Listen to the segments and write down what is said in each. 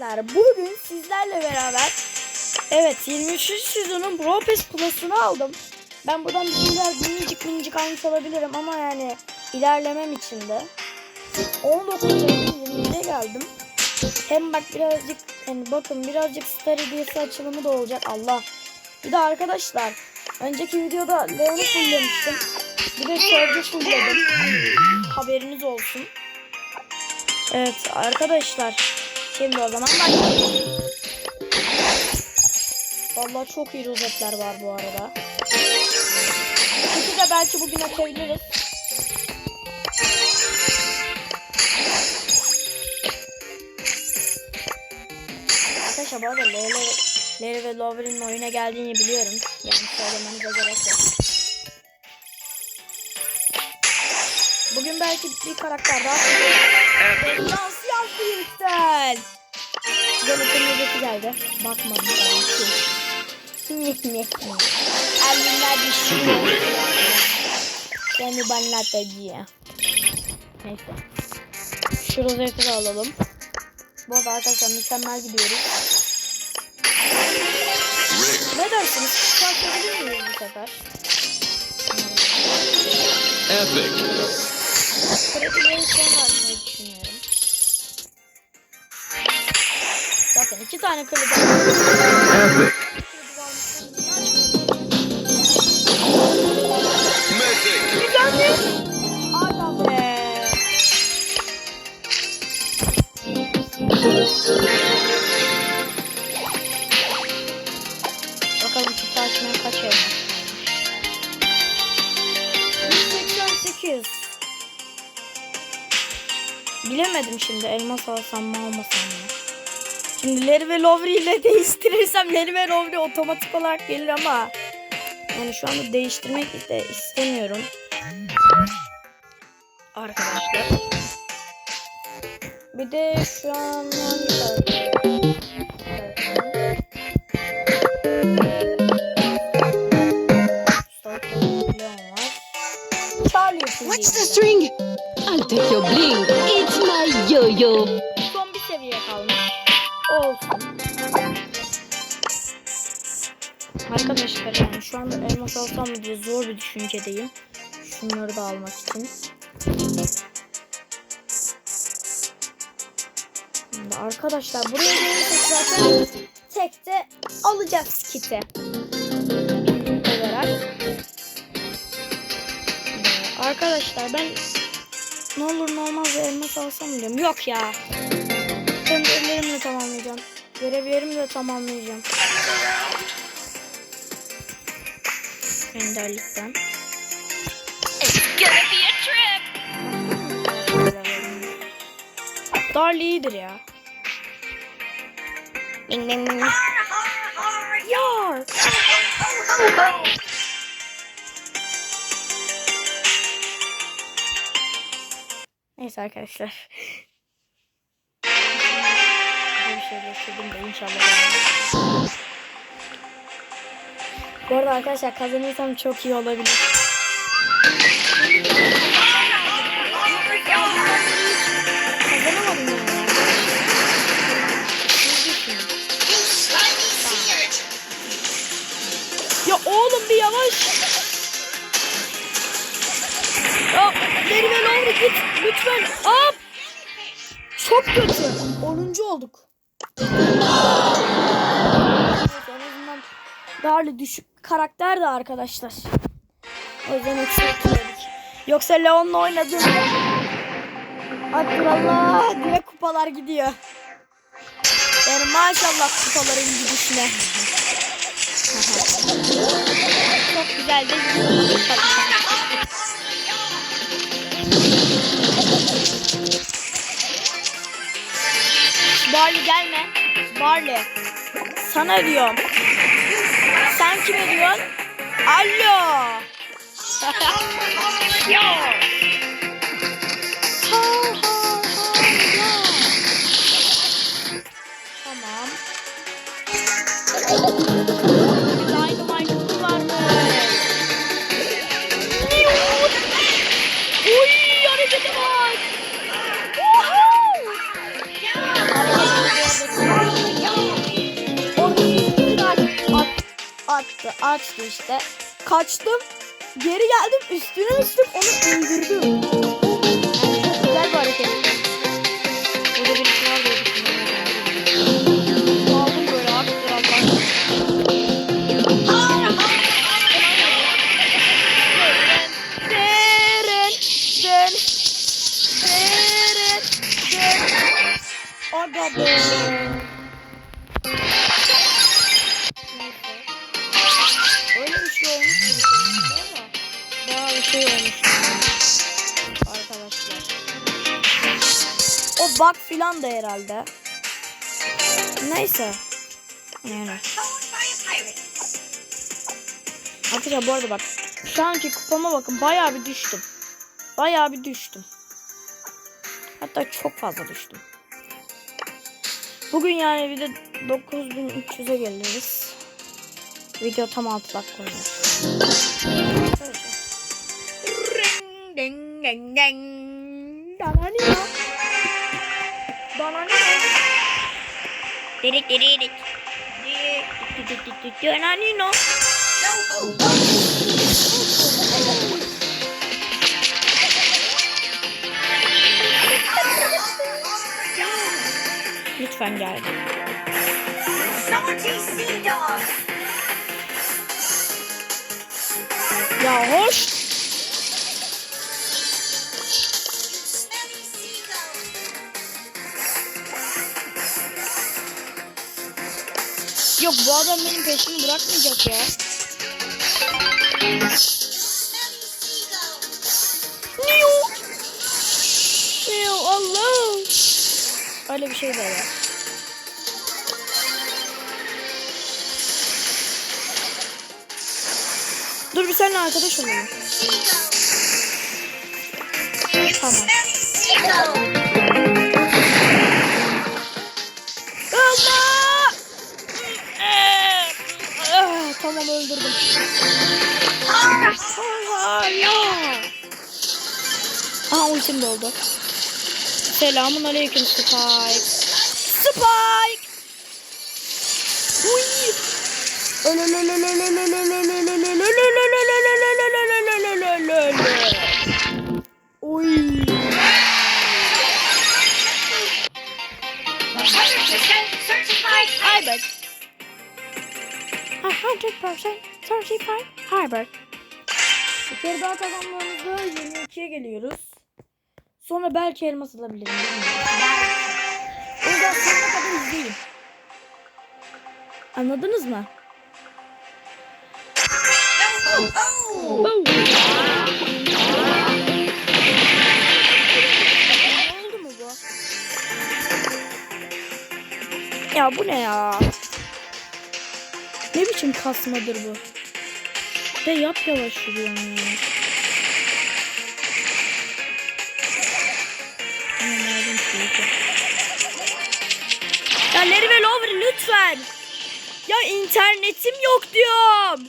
Arkadaşlar bugün sizlerle beraber evet 23. sezonun Brawl Pass Plus'ını aldım. Ben buradan bir şeyler minicik minicik almış olabilirim ama yani ilerlemem için de 19 20'ye geldim. Hem bak birazcık hani bakın birazcık Star hediyesi açılımı da olacak Allah. Bir de arkadaşlar önceki videoda Leon'u fulllemiştim. Bir de Surge'ı fullledim. Haberiniz olsun. Evet arkadaşlar. Şimdi o zaman başlayalım. Vallahi çok iyi rozetler var bu arada. Kutu da belki bugün açabiliriz. Arkadaşlar bu arada Lele, Lele ve Lover'in oyuna geldiğini biliyorum. Yani söylemenize gerek yok. Bugün belki bir karakter daha Nasıl yazdı Yüksel? Jonathan Yedek'i geldi. Bakmadım ki. Elimler düşüyor. Seni banlatacağım. Neyse. Şu rozeti de alalım. Bu arada arkadaşlar mükemmel gidiyoruz. Ne dersiniz? Kalkabilir miyiz bu sefer? Epic. Kredileri sonra açmayı düşünüyorum. Tane kredi Epic. Adam be. Bakalım kutu açmaya kaç kalmış. 188. Bilemedim şimdi elmas alsam mı almasam mı? Şimdi Larry ve Lowry ile değiştirirsem Larry ve Lowry otomatik olarak gelir ama yani şu anda değiştirmek de istemiyorum. Arkadaşlar. Bir de şu an What's the string? I'll take your bling. It's my yo-yo. Arkadaşlar yani şu anda elmas alsam mı diye zor bir düşüncedeyim. Şunları da almak için. Şimdi arkadaşlar buraya gelirsek zaten tekte alacağız kiti. Olarak. Ee, Arkadaşlar ben ne olur ne olmaz bir elmas alsam diyorum. Yok ya. Ben görevlerimi de tamamlayacağım. Görevlerimi de tamamlayacağım. Enderlikten. Darli iyidir ya. Bing bing bing. Yar. Neyse arkadaşlar. Bir şey geçirdim de inşallah. Bu arada arkadaşlar kazanırsam çok iyi olabilir. Kazanamadım. Ya oğlum bir yavaş. Ya Derine ne git lütfen. Hop. Çok kötü. 10. olduk. En azından Darlı düşük karakter de arkadaşlar. O yüzden eksiltmedik. Yoksa Leon'la oynadım. Hadi Allah direkt kupalar gidiyor. Yani maşallah kupaların gidişine. Çok güzel de. Barley gelme. Barley. Sana diyorum. Sen kime diyorsun? Alo. Yo. Ha, ha, ha, ya. Tamam. Açtı işte. Kaçtım. Geri geldim üstüne üstlük onu çok güzel bir hareket. Olmuş. Arkadaşlar. O bug filan da herhalde. Neyse. Yani. Arkadaşlar bu arada bak. Şu anki kupama bakın bayağı bir düştüm. Bayağı bir düştüm. Hatta çok fazla düştüm. Bugün yani bir de 9300'e geliriz. Video tam 6 dakika ding. Dananino. Dananino. Dirik dirik. Dananino. Lütfen gel. Ya hoş Yok bu adam benim peşimi bırakmayacak ya. Niyo. Niyo Allah. Öyle bir şey var. Dur bir seninle arkadaş olalım. Tamam. Öldürdüm. Aha ultim doldu. Selamun aleyküm Spike. Spike! Uy! Uy! 100% certified hybrid. Bir kere daha kazandığımızda 22'ye geliyoruz. Sonra belki elmas alabilirim. bilmiyorum. O yüzden sonuna kadar izleyin. Anladınız mı? Oh, Ne oldu mu bu? Ya bu ne ya? Ne biçim kasmadır bu? Ve yap yavaş yürüyorum ya. Aman Allah'ım, yok. Ya Larry ve Lover lütfen. Ya internetim yok diyorum.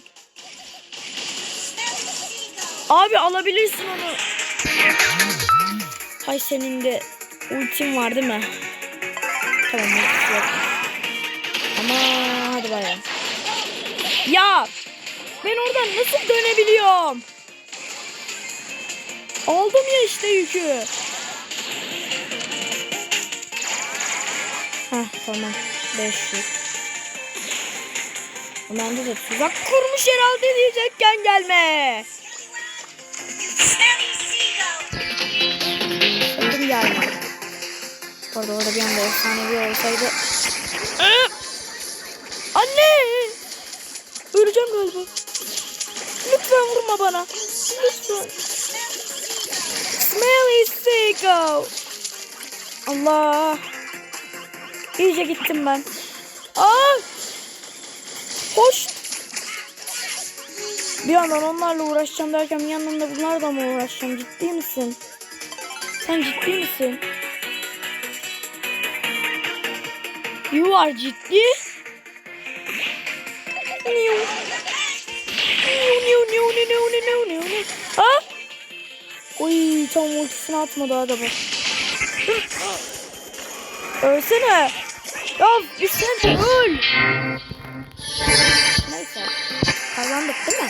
Abi alabilirsin onu. Hay senin de ultin var değil mi? Tamam yok. Ama hadi bayağı. Ya ben oradan nasıl dönebiliyorum? Aldım ya işte yükü. Heh tamam. 5 yük. Bende de tuzak kurmuş herhalde diyecekken gelme. Sakın gelme. Bu arada orada bir anda efsanevi olsaydı. Ee! Anne! Öleceğim galiba. Lütfen vurma bana. Lütfen. Smelly Seagull. Allah. İyice gittim ben. Aa! Hoş. Bir yandan onlarla uğraşacağım derken bir yandan da bunlarla mı uğraşacağım? Ciddi misin? Sen ciddi misin? You are ciddi? ne o ne ne o ne ne o ne o ne. Ha? Oy tam ultisini atmadı araba. Ölsene. Ya üstüne öl. Neyse. Kazandık değil mi?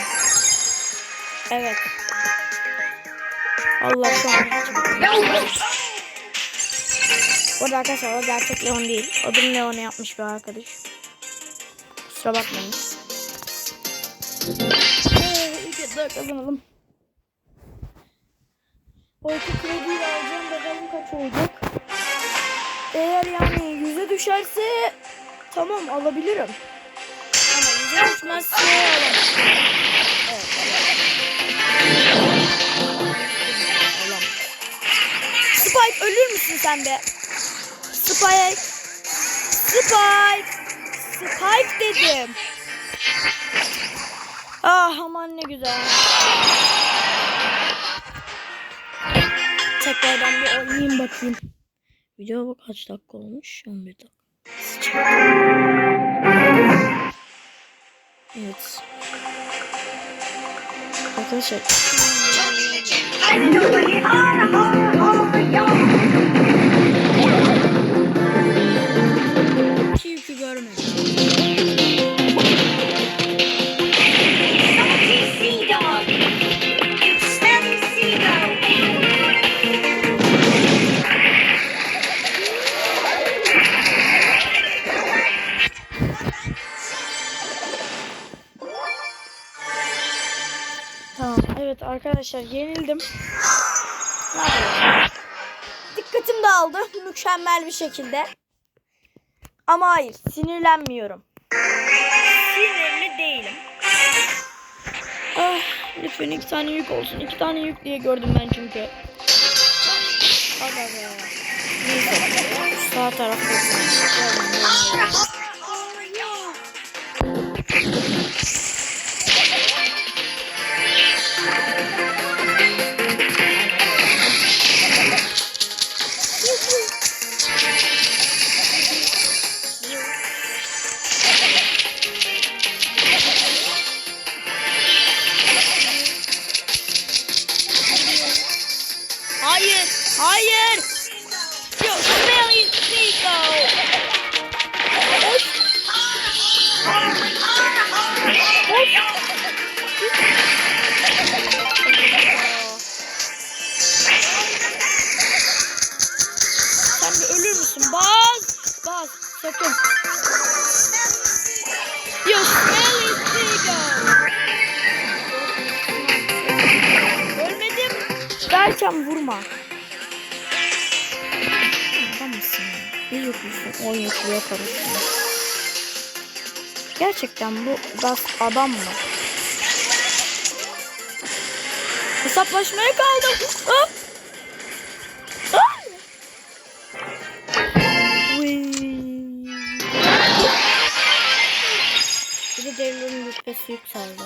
Evet. Allah kahretsin. Bu arada arkadaşlar o gerçek Leon değil. Odun Leon'u yapmış bir arkadaş. Kusura bakmayın. İlk etapta kazanalım. O iki krediyi alacağım. Bakalım kaç olacak. Eğer yani yüze düşerse tamam alabilirim. Ama yüze düşmezse alamam. Ölür müsün sen be? Spike. Spike. Spike dedim. Ah aman ne güzel. Tekrardan bir oynayayım bakayım. Video kaç dakika olmuş? 11 dakika. Evet. Arkadaşlar yükü görmedim. Arkadaşlar yenildim. Dikkatim dağıldı mükemmel bir şekilde. Ama hayır sinirlenmiyorum. Sinirli değilim. Ah, lütfen iki tane yük olsun. İki tane yük diye gördüm ben çünkü. Sağ tarafta. Derken vurma. Yüklüsün, on karışsın. Gerçekten bu gaz adam mı? Hesaplaşmaya kaldım. Ah! Bir de rütbesi yükseldi.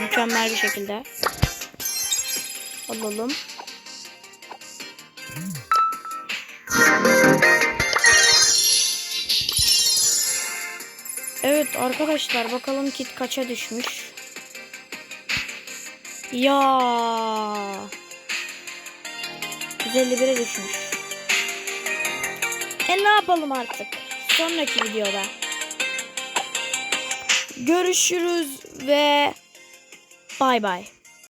Mükemmel bir şekilde. Alalım. Evet arkadaşlar bakalım kit kaça düşmüş. Ya. 151'e düşmüş. E ne yapalım artık? Sonraki videoda. Görüşürüz ve bay bay.